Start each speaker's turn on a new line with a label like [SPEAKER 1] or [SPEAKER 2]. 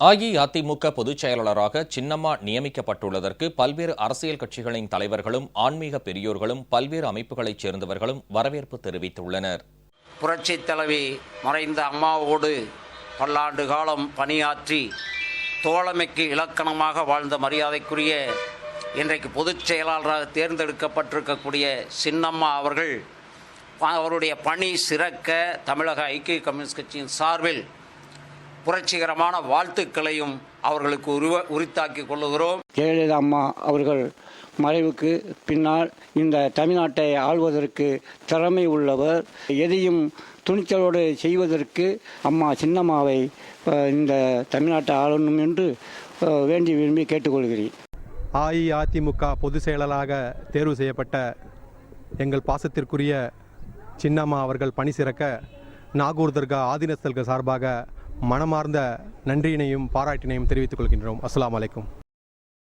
[SPEAKER 1] அஇஅதிமுக பொதுச் செயலாளராக சின்னம்மா நியமிக்கப்பட்டுள்ளதற்கு பல்வேறு அரசியல் கட்சிகளின் தலைவர்களும் ஆன்மீக பெரியோர்களும் பல்வேறு அமைப்புகளைச் சேர்ந்தவர்களும் வரவேற்பு தெரிவித்துள்ளனர்.
[SPEAKER 2] புரட்சி தலைவி மறைந்த அம்மாவோடு பல்லாண்டு காலம் பணியாற்றி தோழமைக்கு இலக்கணமாக வாழ்ந்த மரியாதைக்குரிய இன்றைக்கு பொதுச் செயலாளராக தேர்ந்தெடுக்கப்பட்டிருக்கக்கூடிய சின்னம்மா அவர்கள் அவருடைய பணி சிறக்க தமிழக ஐக்கிய கம்யூனிஸ்ட் கட்சியின் சார்பில் புரட்சிகரமான வாழ்த்துக்களையும் அவர்களுக்கு உருவ உரித்தாக்கி கொள்ளுகிறோம்.
[SPEAKER 3] ஜெயலலிதா அம்மா அவர்கள் மறைவுக்கு பின்னால் இந்த தமிழ்நாட்டை ஆள்வதற்கு திறமை உள்ளவர். எதையும் துணிச்சலோடு செய்வதற்கு அம்மா சின்னம்மாவை இந்த தமிழ்நாட்டை ஆளணும் என்று வேண்டி விரும்பி கேட்டுக்கொள்கிறேன்.
[SPEAKER 4] அஇஅதிமுக பொதுச் செயலாளராக தேர்வு செய்யப்பட்ட எங்கள் பாசத்திற்குரிய சின்னம்மா அவர்கள் பணி சிறக்க நாகூர் தர்கா ஆதினஸ்தல்கள் சார்பாக மனமார்ந்த நன்றியினையும் பாராட்டினையும் தெரிவித்துக் கொள்கின்றோம். அஸ்லாம் வலைக்கும்